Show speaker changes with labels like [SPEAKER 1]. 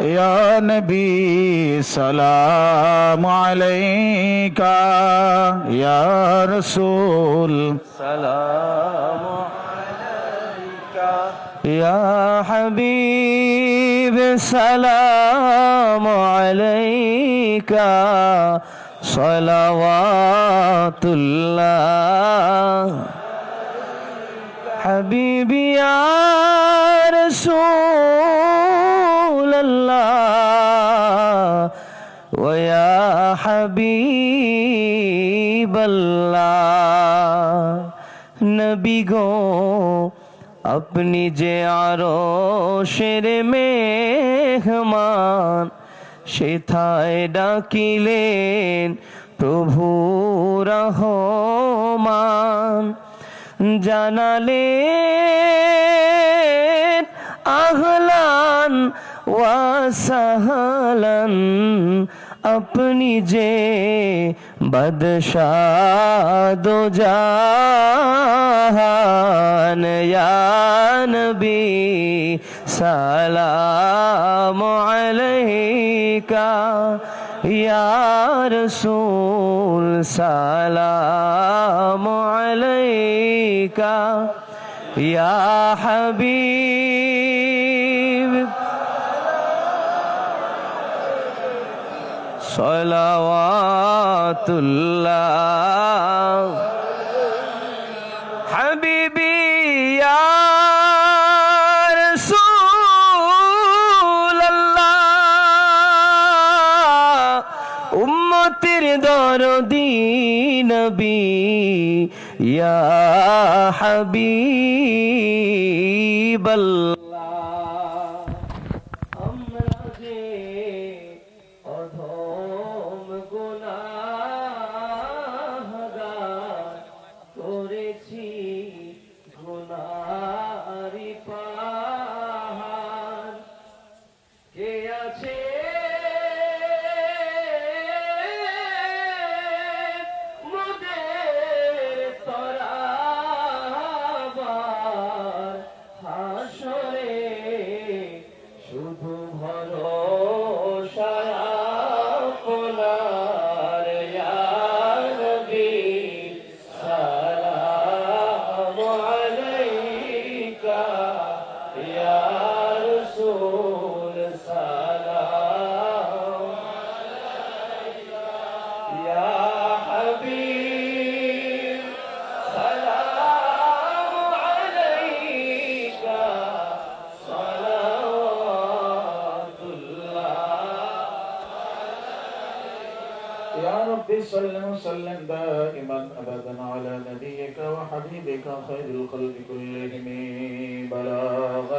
[SPEAKER 1] يا نبي سلام عليك يا رسول
[SPEAKER 2] سلام عليك يا حبيب سلام عليك صلوات الله حبيبي يا رسول الله ويا حبيب الله নবী গো আপনি যে আরো শের মেহমান সেথায় ডাকিলেন প্রভু রহমান জানালেন আহলান ওয়াসাহালান আপনি যে বদশাদো জাহান নবী সালাম আলাইকা ইয়া রাসূল সালাম আলাইকা ইয়া হাবিব সলাওয়াতুল্লাহ। হাবিবি রাসূলুল্লাহ। উম্মতের দরদি নবী ইয়া হাবিবাল্লাহ। আছে
[SPEAKER 1] يا رب صل وسلم دائما أبدا على نبيك وحبيبك خير الخلق كلهم. بلاغ